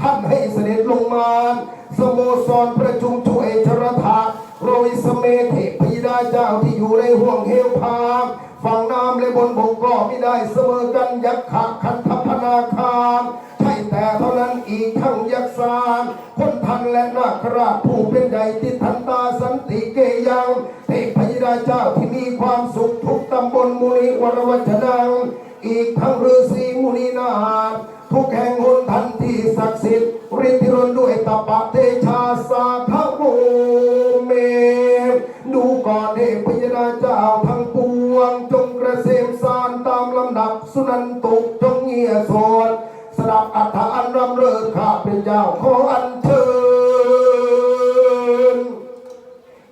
ท่านให้เสด็จลงมาสโมสรประชุมช่วยชรทาโรยสเมเทพยดาเจ้าที่อยู่ในห่วงเหวพามฝั่งน้ำและบนบกก็ไม่ได้เสมอกันยักษ์ขาคันทพนาคารใช่แต่เท่านั้นอีกทั้งยักษ์สารคนทันและนาคราชผู้เป็นใหญ่ที่ทันตาสันติเกยังเทพยดาเจ้าที่มีความสุขทุกตำบลมุนีวรวัชนังอีกทั้งฤาษีมุนีนาถ ทุกแห่งหนทันที่ศักดิ์สิทธิ์ริทิรนด้วยตปะเทชาสาทโรเม ดูก่อนเทพยดาเจ้าทั้งปวง จงกระเสมสารตามลำดับสุนันตุจงเงียโสดสดับอัฐานรำเริงข้าเป็นเจ้าขออัญเชิญ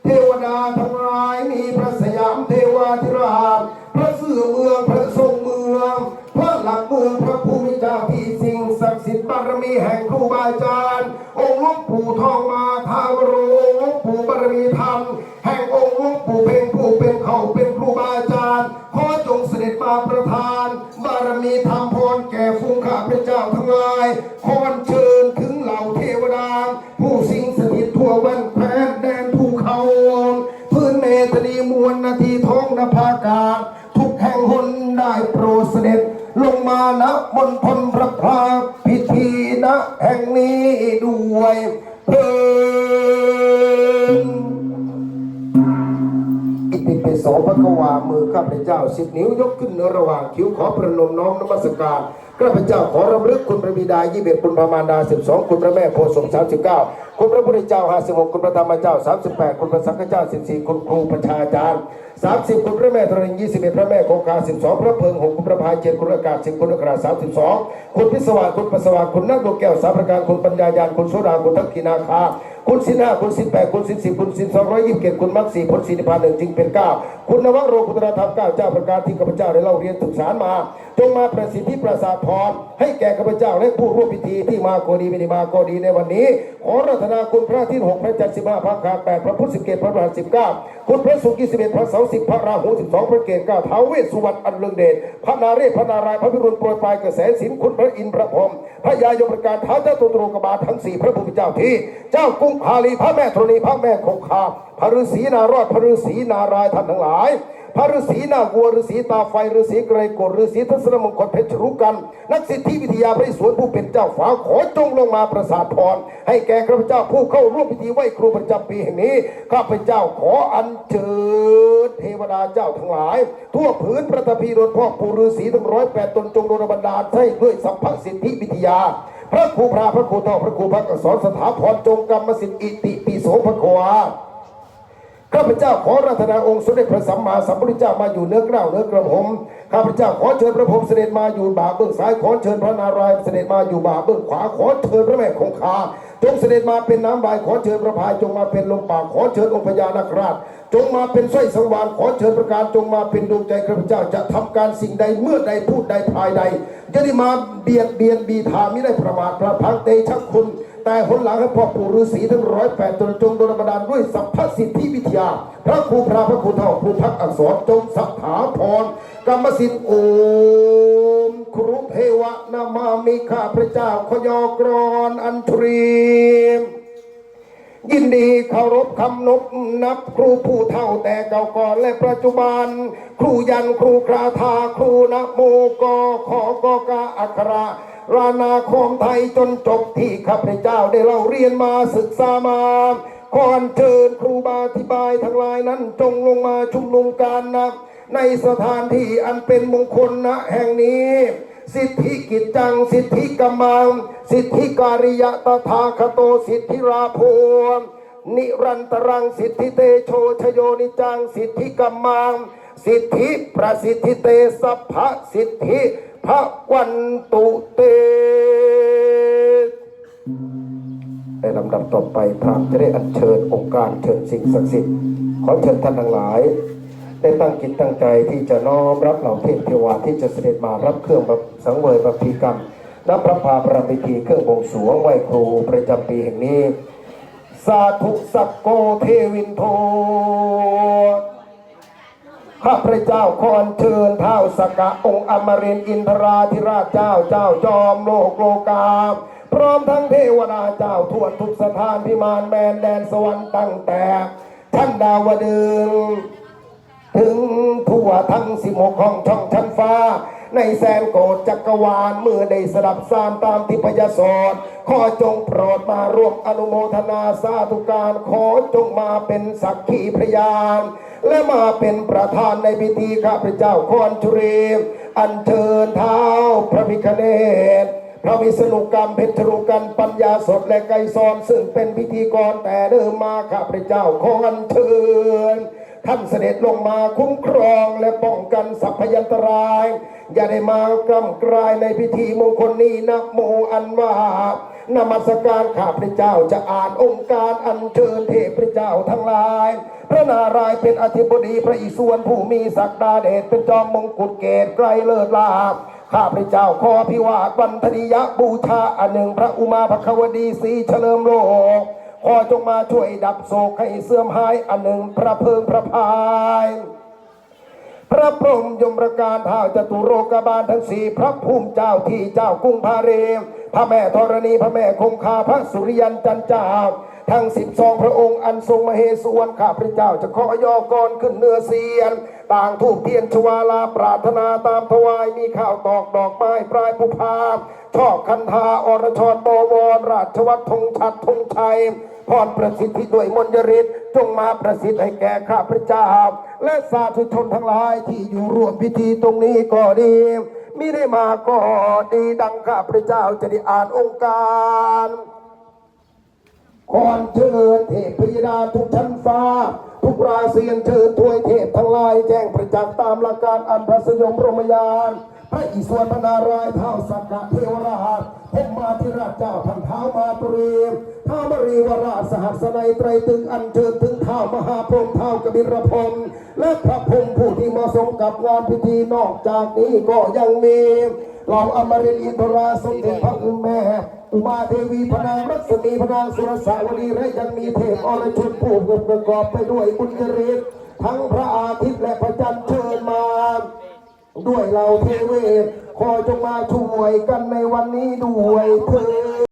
เทวดาทั้งหลายมีพระสยามเทวาธิราชพระเสื่อเมืองพระีแห่งครูบาอาจารย์ องค์หลวงปู่ทองมาทาวโรองค์หลวงปู่บารมีธรรม แห่งองค์หลวงปู่เพ่งผู้เป็นเขาเป็นครูบาอาจารย์ ขอจงเสด็จมาประทาน บารมีธรรมพรแก่ฟูงข้าพระเจ้าทั้งหลายขอเชิญถึงเหล่าเทวดา ผู้สิงสถิตทั่ววันแคว้นแดนภูเขาพื้นเมตนีมวลนาทีท้องนภากาศทุกแห่งหนได้โปรดเสด็จลงมาณมณฑลพระพรา พิธีณแห่งนี้ด้วยเพื่อ โสพระกวามือข้าพเจ้าสิบนิ้วยกขึ้นเหนือระหว่างคิ้วขอประนมน้อมนมัสการข้าพเจ้าขอรำลึกคุณพระบิดายี่สิบคุณพระมารดาสิบสองคุณพระแม่โพสมสามสิบเก้าคุณพระพุทธเจ้าห้าสิบหกคุณพระธรรมเจ้าสามสิบแปดคุณพระสังฆเจ้าสิบสี่คุณครูประชาจารย์สามสิบคุณพระแม่ธรณียี่สิบเอ็ดพระแม่คงคาสิบสองพระเพิงหกคุณพระพายเจ็ดคุณอากาศสิบคุณอัคราสามสิบสองคุณพิศวาสคุณปัสสาวะคุณนักดวงแก้วสามประการคุณปัญญายานคุณโสดาคุณทักขินาคา คุณสินห้าคุณสินแปดคุณสินสิบคุณสินสองร้อยยี่สิบเจ็ดคุณมักสี่คุณสี่นิพานหนึ่งจึงเป็นเก้าคุณนวโรกุตรธรรมเก้าเจ้าประการที่ข้าพเจ้าได้เล่าเรียนศึกษามา จงมาประสิทธิประสาทพรให้แก่ข้าพเจ้าและผู้ร่วมพิธีที่มาก็ดีไม่ได้มาก็ดีในวันนี้ ขอรัตนาคุณพระที่หกพระจันทร์สิบห้าพระคารแปดพระพุทธสิบเกตพระพฤหัสสิบเก้าคุณพระศุกร์ยี่สิบเอ็ดพระเสาสิบพระราหูสิบสองพระเกตเก้าท้าวเวสสุวรรณอันเลืองเดชพระนาเรศพระนารายณ์พระพิรุณโปรยปลายกระแสสินคุณพระอินทร์พระพรหมพระยายมประการท้าวเจ้าตัวตรงกบาลทั้งสี่พระพุทธเจ้าที่เจ้ากรุงพาลีพระแม่ธรณีพระแม่คงคาพระฤาษีนารอดพระฤาษีนารายท่านทั้งหลายพระฤาษีนาวัวฤาษีตาไฟฤาษีไกรกฤาษีทัศนมงคลเพชรรุกัน นักสิทธิวิทยาพระอิศวรผู้เป็นเจ้าฟ้าขอจงลงมาประสาทพร ให้แก่ข้าพเจ้าผู้เข้าร่วมพิธีไหว้ครูประจำปีแห่งนี้ ข้าพเจ้าขออัญเชิญเทวดาเจ้าทั้งหลาย ทั่วผืนประทพีโดนพ่อปู่ฤาษีทั้งร้อยแปดตนจงโดนบันดาลให้ด้วยสัมภสิทธิวิทยา พระครูพระพระครูเท่าพระครูพระอักษรสถาพรจงกรรมสิทธิอิติปิโสภควาข้าพเจ้าขอรัตนาองค์สมเด็จพระสัมมาสัมพุทธเจ้ามาอยู่เนื้อเกล้าวเนื้อกระผมข้าพเจ้าขอเชิญพระพรหมเสด็จมาอยู่บ่าเบื้องซ้ายขอเชิญพระนารายณ์เสด็จมาอยู่บ่าเบื้องขวาขอเชิญพระแม่คงคา จงเสด็จมาเป็นน้ำลายขอเชิญพระพายจงมาเป็นลมปากขอเชิญองค์พญานาคราช จงมาเป็นสร้อยสังวานขอเชิญประการจงมาเป็นดวงใจข้าพเจ้าจะทำการสิ่งใดเมื่อใดพูดใดภายใดจะได้มาเบียดเบียนบีทาไม่ได้ประมาทพระพังเตชะคุณ แต่หนหลังให้พ่อปู่ฤาษีทั้งร้อยแปดตนจงโดนบันดาลด้วยสัพพสิทธิวิทยา พระครูพระพระครูเท่าครูพักอักษรจงสัทถาพรกรรมสิทธิ์โอม ครุเทวะนามามิข้าพระเจ้าขยอกรอนอันทรียินดีเคารพคำนบนับครูผู้เท่าแต่เก่าก่อนและปัจจุบัน ครูยันครูคราธาครูนะโมกอขอกอกาอัครารานาคมไทยจนจบที่ข้าพเจ้าได้เราเรียนมาศึกษามาขอเชิญครูบาอธิบายทั้งหลายนั้นจงลงมาชุมนุมกันนะ ในสถานที่อันเป็นมงคลณแห่งนี้ สิทธิกิจจัง สิทธิกำมัง สิทธิการิยะตถาคโตสิทธิราโพนิรันตรังสิทธิเตโชชโยนิจัง สิทธิกำมัง สิทธิประสิทธิเตสัพพะสิทธิพระวันตุเตในลำดับต่อไปพระจะได้อัญเชิญองค์การเชิญสิ่งศักดิ์สิทธิ์ขอเชิญท่านทั้งหลาย ได้ตั้งจิตตั้งใจที่จะน้อมรับเหล่าเทพเทวาที่จะเสด็จมารับเครื่องบำสังเวยประพีกรรมนับพระพาประพิธีเครื่องบวงสรวงไหวครูประจำปีแห่งนี้ สาธุสักโกเทวินโท ข้าพระเจ้าขออัญเชิญเท้าสกกะองค์อมรินอินทราธิราชเจ้าเจ้าจอมโลกโลกาพร้อมทั้งเทวดาเจ้าทั่วทุกสถานพิมานแมนแดนสวรรค์ตั้งแต่ท่านดาวดึง ถึงทั่วทั้งสิบหกห้องช่องชั้นฟ้า ในแสนโกดจักรวาลเมื่อได้สดับสามตามที่พยสอนขอจงโปรดมาร่วมอนุโมทนาสาธุการขอจงมาเป็นสักขีพยาน และมาเป็นประธานในพิธีข้าพเจ้าคอนชุเรมอัญเชิญเท้าพระพิคเนศพระวิษณุกรรมเพชรกันปัญญาสดและไกรซอนซึ่งเป็นพิธีกรแต่เดิมมาข้าพเจ้าขออัญเชิญ ท่านเสด็จลงมาคุ้มครองและป้องกันสัพพยันตราย อย่าได้มากล้ำกลายในพิธีมงคลนี้นะโมอันว่านมัสการข้าพเจ้าจะอ่านองค์การอัญเชิญเทพเจ้าทั้งหลาย พระนารายณ์เป็นอธิบดีพระอิศวรผู้มีศักดาเดชเป็นจอมมงกุฎเกตไกรเลิศลาภข้าพเจ้าขอพิวาทวันธนิยบูชาอันหนึ่งพระอุมาภควดีศรีเฉลิมโลก ขอจงมาช่วยดับโศกให้เสื่อมหายอันหนึ่งพระเพิงพระพาย พระพรหมยมประการท้าวจตุโรกบาลทั้งสี่พระภูมิเจ้าที่เจ้ากรุงพาเรมพระแม่ธรณีพระแม่คงคาพระสุริยันจันเจ้า ทั้งสิบสองพระองค์อันทรงมเหสวนข้าพระเจ้าจะขอยอกรขึ้นเนื้อเสียน ต่างทูบเทียนชวาลาปรารถนาตามถวายมีข้าวตอกดอกไม้ปลายภูพาชอบคันธาอรชรบวรราชวัตรธงชัดธงชัยพรประสิทธิด้วยมนต์ยฤทธิ์จงมาประสิทธิ์ให้แก่ข้าพระเจ้า และสาธุชนทั้งหลายที่อยู่ร่วมพิธีตรงนี้ก็ดีมิได้มาก็ดีดังข้าพระเจ้าจะได้อ่านองค์การ ขอนเชิญเทพยดาทุกชั้นฟ้า ทุกราศีนเชิญถวยเทพทั้งหลายแจ้งประจักษ์ตามหลักการอันพระสยมรมยานพระอิศวรพนารายเท้าสักกะเทวราชพมมาธิราชเจ้าท่านเท้ามาตรีท้าวมรีวราชสหัสนัยไตรตึงอันเชิญถึงเท้ามหาพรหมเท้ากบิรพรมและพระพรหมผู้ที่มาสมกับงานพิธีนอกจากนี้ก็ยังมี เราอมรินทร์อินทราสมเด็จพระอุแม่อุมาเทวีพนางรัศมีพนางสุรสาวดีและยังมีเทพอรชุนผู้ประกอบไปด้วยบุญกริตทั้งพระอาทิตย์และพระจันทร์เชิญมาด้วยเราเทเวศขอจงมาช่วยกันในวันนี้ด้วยเถิด